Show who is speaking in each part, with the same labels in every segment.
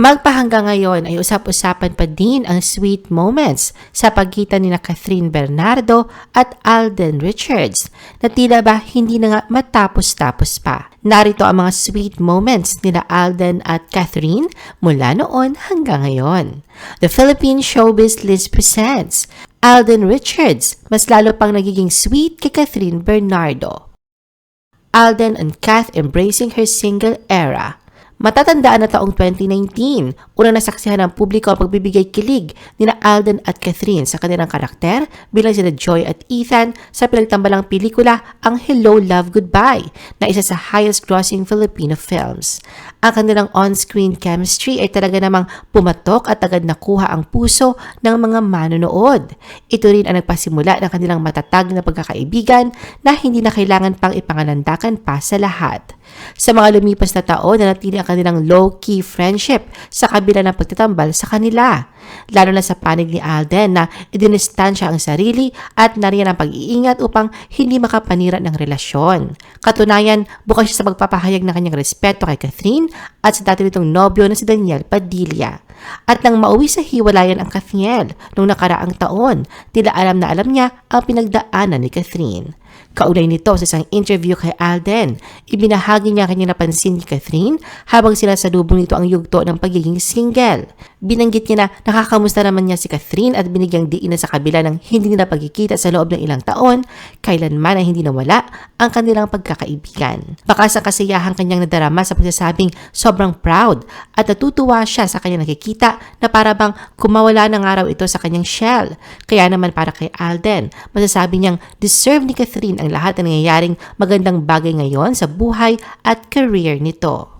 Speaker 1: Magpahanggang ngayon ay usap-usapan pa din ang sweet moments sa pagitan ni na Catherine Bernardo at Alden Richards na tila ba hindi na nga matapos-tapos pa. Narito ang mga sweet moments nila Alden at Catherine mula noon hanggang ngayon. The Philippine Showbiz List presents Alden Richards, mas lalo pang nagiging sweet kay Catherine Bernardo. Alden and Kath embracing her single era. Matatandaan na taong 2019, unang nasaksihan ng publiko ang pagbibigay kilig ni na Alden at Catherine sa kanilang karakter bilang sila Joy at Ethan sa pinagtambalang pelikula ang Hello Love Goodbye na isa sa highest grossing Filipino films. Ang kanilang on-screen chemistry ay talaga namang pumatok at agad nakuha ang puso ng mga manonood. Ito rin ang nagpasimula ng kanilang matatag na pagkakaibigan na hindi na kailangan pang ipangalandakan pa sa lahat. Sa mga lumipas na taon, nanatili ang kanilang low-key friendship sa kabila ng pagtatambal sa kanila. Lalo na sa panig ni Alden na idinistansya ang sarili at nariyan ang pag-iingat upang hindi makapanira ng relasyon. Katunayan, bukas siya sa pagpapahayag ng kanyang respeto kay Catherine at sa dati nitong nobyo na si Daniel Padilla. At nang mauwi sa hiwalayan ang Cathiel noong nakaraang taon, tila alam na alam niya ang pinagdaanan ni Catherine. Kaulay nito sa isang interview kay Alden, ibinahagi niya kanyang napansin ni Catherine habang sila sa lubong nito ang yugto ng pagiging single. Binanggit niya na nakakamusta naman niya si Catherine at binigyang diin na sa kabila ng hindi nila pagkikita sa loob ng ilang taon, kailanman ay hindi nawala ang kanilang pagkakaibigan. Bakas ang kasiyahan kanyang nadarama sa pagsasabing sobrang proud at natutuwa siya sa kanyang nakikita na para bang kumawala ng araw ito sa kanyang shell. Kaya naman para kay Alden, masasabi niyang deserve ni Catherine ang lahat ng nangyayaring magandang bagay ngayon sa buhay at career nito.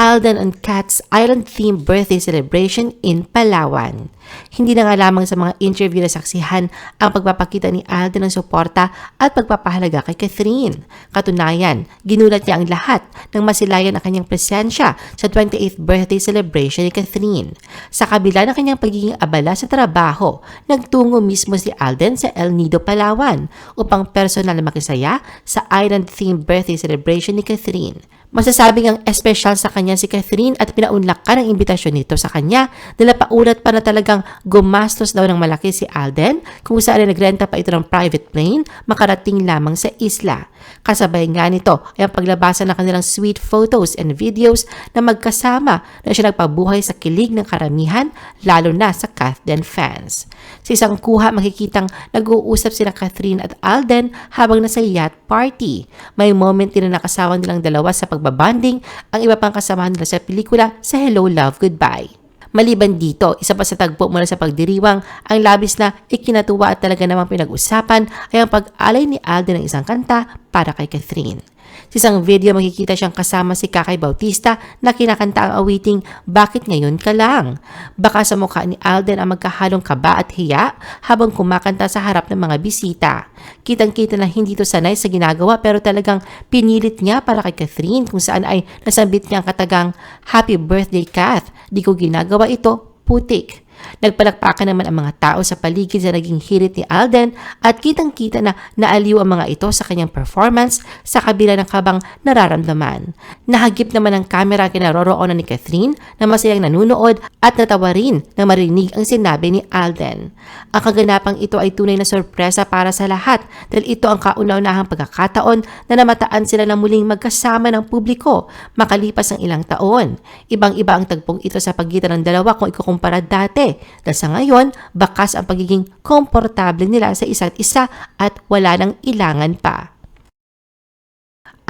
Speaker 1: Alden and Kat's island-themed birthday celebration in Palawan. Hindi na nga lamang sa mga interview na saksihan ang pagpapakita ni Alden ng suporta at pagpapahalaga kay Catherine. Katunayan, ginulat niya ang lahat ng masilayan ang kanyang presensya sa 28th birthday celebration ni Catherine. Sa kabila ng kanyang pagiging abala sa trabaho, nagtungo mismo si Alden sa El Nido, Palawan upang personal na makisaya sa island-themed birthday celebration ni Catherine. Masasabing ang espesyal sa kanya si Catherine at pinaunlakan ang imbitasyon nito sa kanya dahil paulat pa na talagang gumastos daw ng malaki si Alden kung saan ay nagrenta pa ito ng private plane makarating lamang sa isla. Kasabay nga nito ay ang paglabasan ng kanilang sweet photos and videos na magkasama na siya nagpabuhay sa kilig ng karamihan lalo na sa Kathden fans. Sa isang kuha makikitang nag-uusap sila Catherine at Alden habang nasa yacht party. May moment din na nakasama nilang dalawa sa pagbabanding ang iba pang kasamahan nila sa pelikula sa Hello Love Goodbye. Maliban dito, isa pa sa tagpo mula sa pagdiriwang, ang labis na ikinatuwa at talaga namang pinag-usapan ay ang pag-alay ni Alden ng isang kanta para kay Catherine. Sa isang video makikita siyang kasama si Kakay Bautista na kinakanta ang awiting Bakit Ngayon Ka Lang? Baka sa mukha ni Alden ang magkahalong kaba at hiya habang kumakanta sa harap ng mga bisita. Kitang-kita na hindi to sanay sa ginagawa pero talagang pinilit niya para kay Catherine kung saan ay nasambit niya ang katagang Happy Birthday Kath, di ko ginagawa ito, putik. Nagpalakpakan naman ang mga tao sa paligid sa naging hirit ni Alden at kitang-kita na naaliw ang mga ito sa kanyang performance sa kabila ng kabang nararamdaman. Nahagip naman ang kamera kinaroroonan ni Catherine na masayang nanunood at natawa rin na marinig ang sinabi ni Alden. Ang kaganapang ito ay tunay na sorpresa para sa lahat dahil ito ang kauna-unahang pagkakataon na namataan sila na muling magkasama ng publiko makalipas ang ilang taon. Ibang-iba ang tagpong ito sa pagitan ng dalawa kung ikukumpara dati dahil sa ngayon, bakas ang pagiging komportable nila sa isa't isa at wala nang ilangan pa.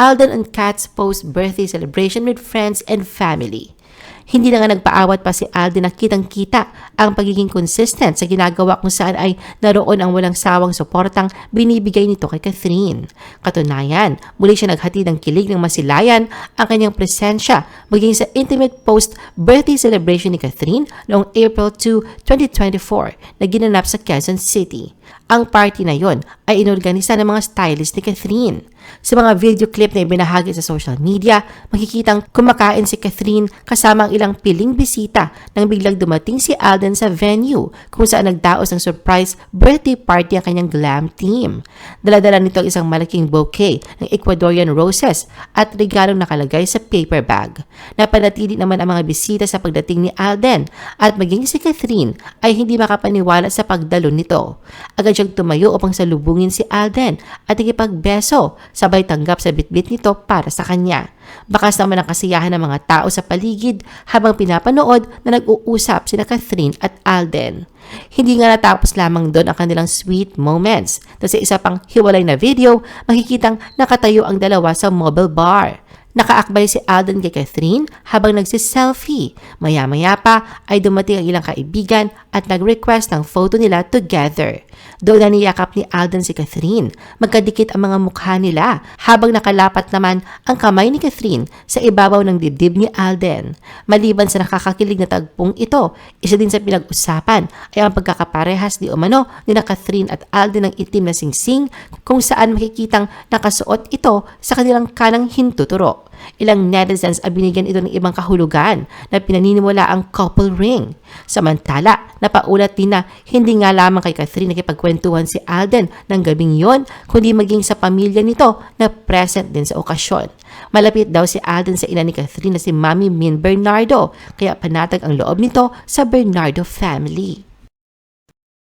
Speaker 1: Alden and Kat's post-birthday celebration with friends and family. Hindi na nga nagpaawat pa si Alden na kitang-kita ang pagiging consistent sa ginagawa kung saan ay naroon ang walang sawang suportang binibigay nito kay Catherine. Katunayan, muli siya naghati ng kilig ng masilayan ang kanyang presensya maging sa intimate post-birthday celebration ni Catherine noong April 2, 2024 na ginanap sa Quezon City. Ang party na yon ay inorganisa ng mga stylist ni Catherine. Sa mga video clip na ibinahagi sa social media, makikitang kumakain si Catherine kasama ang ilang piling bisita nang biglang dumating si Alden sa venue kung saan nagdaos ng surprise birthday party ang kanyang glam team. Daladala nito ang isang malaking bouquet ng Ecuadorian roses at regalong nakalagay sa paper bag. Napanatili naman ang mga bisita sa pagdating ni Alden at maging si Catherine ay hindi makapaniwala sa pagdalo nito. Agad siyang tumayo upang salubungin si Alden at ikipagbeso sabay tanggap sa bitbit nito para sa kanya. Bakas naman ang kasiyahan ng mga tao sa paligid habang pinapanood na nag-uusap sina Catherine at Alden. Hindi nga natapos lamang doon ang kanilang sweet moments. Dahil sa isa pang hiwalay na video, makikitang nakatayo ang dalawa sa mobile bar. Nakaakbay si Alden kay Catherine habang nagsiselfie. Maya-maya pa ay dumating ang ilang kaibigan at nag-request ng photo nila together. Doon na niyakap ni Alden si Catherine. Magkadikit ang mga mukha nila habang nakalapat naman ang kamay ni Catherine sa ibabaw ng dibdib ni Alden. Maliban sa nakakakilig na tagpong ito, isa din sa pinag-usapan ay ang pagkakaparehas ni Umano ni na Catherine at Alden ng itim na singsing kung saan makikitang nakasuot ito sa kanilang kanang hintuturo. Ilang netizens ay binigyan ito ng ibang kahulugan na pinaninimula ang couple ring. Samantala, napaulat din na hindi nga lamang kay Catherine nakipagkwentuhan si Alden ng gabing yon, kundi maging sa pamilya nito na present din sa okasyon. Malapit daw si Alden sa ina ni Catherine na si Mami Min Bernardo, kaya panatag ang loob nito sa Bernardo family.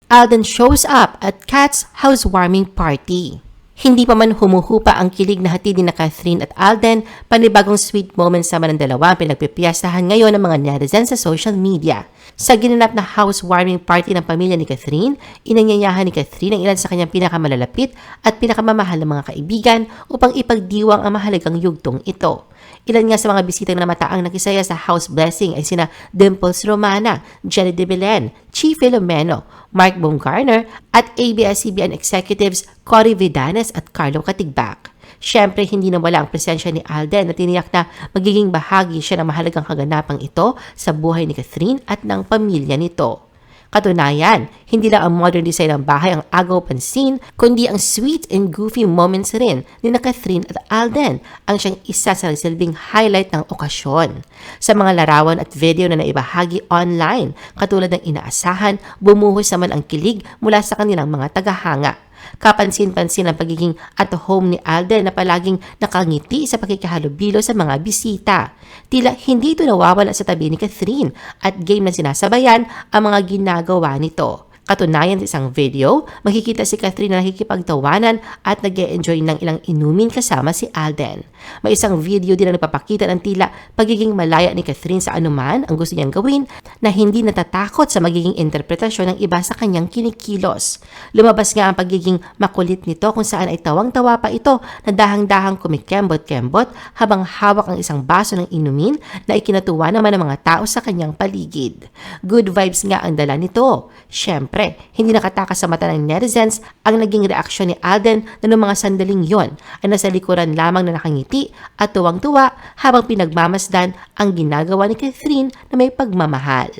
Speaker 1: Alden shows up at Kat's housewarming party. Hindi pa man humuhupa ang kilig na hatid ni na Catherine at Alden, panibagong sweet moments naman ng dalawa ang pinagpipiyasahan ngayon ng mga netizens sa social media. Sa ginanap na housewarming party ng pamilya ni Catherine, inanyayahan ni Catherine ang ilan sa kanyang pinakamalalapit at pinakamamahal na mga kaibigan upang ipagdiwang ang mahalagang yugtong ito. Ilan nga sa mga bisitang namataang nakisaya sa house blessing ay sina Dimples Romana, Jenny De Belen, Chi Filomeno, Mark Baumgartner at ABS-CBN executives Cory Vidanes at Carlo Katigbak. Siyempre, hindi na wala ang presensya ni Alden na tiniyak na magiging bahagi siya ng mahalagang kaganapang ito sa buhay ni Catherine at ng pamilya nito. Katunayan, hindi lang ang modern design ng bahay ang agaw pansin, kundi ang sweet and goofy moments rin ni na Catherine at Alden ang siyang isa sa silbing highlight ng okasyon. Sa mga larawan at video na naibahagi online, katulad ng inaasahan, bumuhos naman ang kilig mula sa kanilang mga tagahanga. Kapansin-pansin ang pagiging at home ni Alden na palaging nakangiti sa pakikihalubilo sa mga bisita. Tila hindi ito nawawala sa tabi ni Catherine at game na sinasabayan ang mga ginagawa nito. Katunayan sa isang video, makikita si Catherine na nakikipagtawanan at nag enjoy ng ilang inumin kasama si Alden. May isang video din na nagpapakita ng tila pagiging malaya ni Catherine sa anuman ang gusto niyang gawin na hindi natatakot sa magiging interpretasyon ng iba sa kanyang kinikilos. Lumabas nga ang pagiging makulit nito kung saan ay tawang-tawa pa ito na dahang-dahang kumikembot-kembot habang hawak ang isang baso ng inumin na ikinatuwa naman ng mga tao sa kanyang paligid. Good vibes nga ang dala nito. Siyempre, hindi nakatakas sa mata ng netizens ang naging reaksyon ni Alden na noong mga sandaling yon ay nasa likuran lamang na nakangiti at tuwang-tuwa habang pinagmamasdan ang ginagawa ni Catherine na may pagmamahal.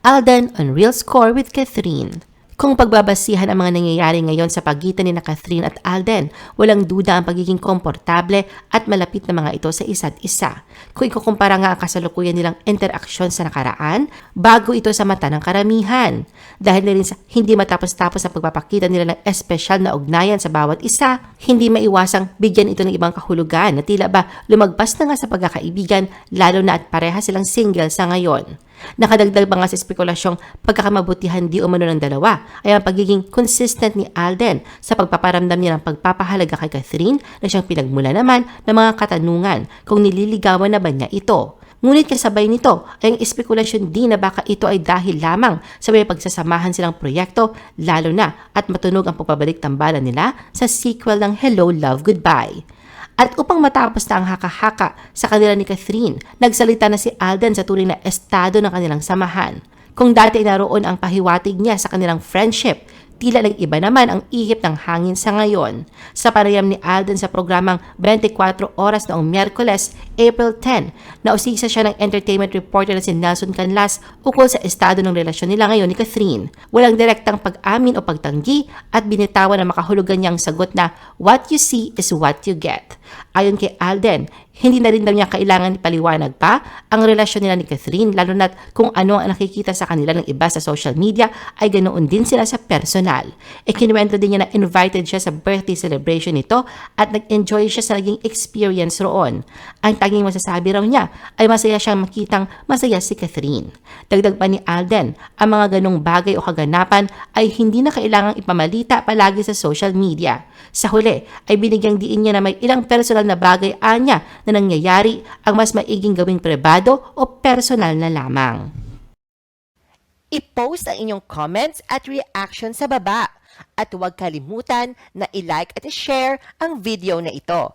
Speaker 1: Alden on Real Score with Catherine kung pagbabasihan ang mga nangyayari ngayon sa pagitan ni na Catherine at Alden, walang duda ang pagiging komportable at malapit na mga ito sa isa't isa. Kung ikukumpara nga ang kasalukuyan nilang interaksyon sa nakaraan, bago ito sa mata ng karamihan. Dahil na rin sa hindi matapos-tapos ang pagpapakita nila ng espesyal na ugnayan sa bawat isa, hindi maiwasang bigyan ito ng ibang kahulugan na tila ba lumagpas na nga sa pagkakaibigan lalo na at pareha silang single sa ngayon. Nakadagdag pa nga sa spekulasyong pagkakamabutihan di umano ng dalawa ay ang pagiging consistent ni Alden sa pagpaparamdam niya ng pagpapahalaga kay Catherine na siyang pinagmula naman ng mga katanungan kung nililigawan na ba niya ito. Ngunit kasabay nito ay ang espekulasyon din na baka ito ay dahil lamang sa may pagsasamahan silang proyekto lalo na at matunog ang pagbabalik tambalan nila sa sequel ng Hello Love Goodbye. At upang matapos na ang haka-haka sa kanila ni Catherine, nagsalita na si Alden sa tunay na estado ng kanilang samahan. Kung dati naroon ang pahiwatig niya sa kanilang friendship, Tila lang iba naman ang ihip ng hangin sa ngayon. Sa panayam ni Alden sa programang 24 Oras noong Miyerkules, April 10, nausisa siya ng entertainment reporter na si Nelson Canlas ukol sa estado ng relasyon nila ngayon ni Catherine. Walang direktang pag-amin o pagtanggi at binitawan na makahulugan niyang sagot na what you see is what you get. Ayon kay Alden, hindi na rin daw niya kailangan ipaliwanag pa ang relasyon nila ni Catherine lalo na't kung ano ang nakikita sa kanila ng iba sa social media ay ganoon din sila sa personal. E din niya na invited siya sa birthday celebration nito at nag-enjoy siya sa naging experience roon. Ang tanging masasabi raw niya ay masaya siyang makitang masaya si Catherine. Dagdag pa ni Alden, ang mga ganong bagay o kaganapan ay hindi na kailangang ipamalita palagi sa social media. Sa huli ay binigyang diin niya na may ilang personal na bagay anya na nangyayari ang mas maiging gawing pribado o personal na lamang.
Speaker 2: I-post ang inyong comments at reaction sa baba. At huwag kalimutan na i-like at i-share ang video na ito.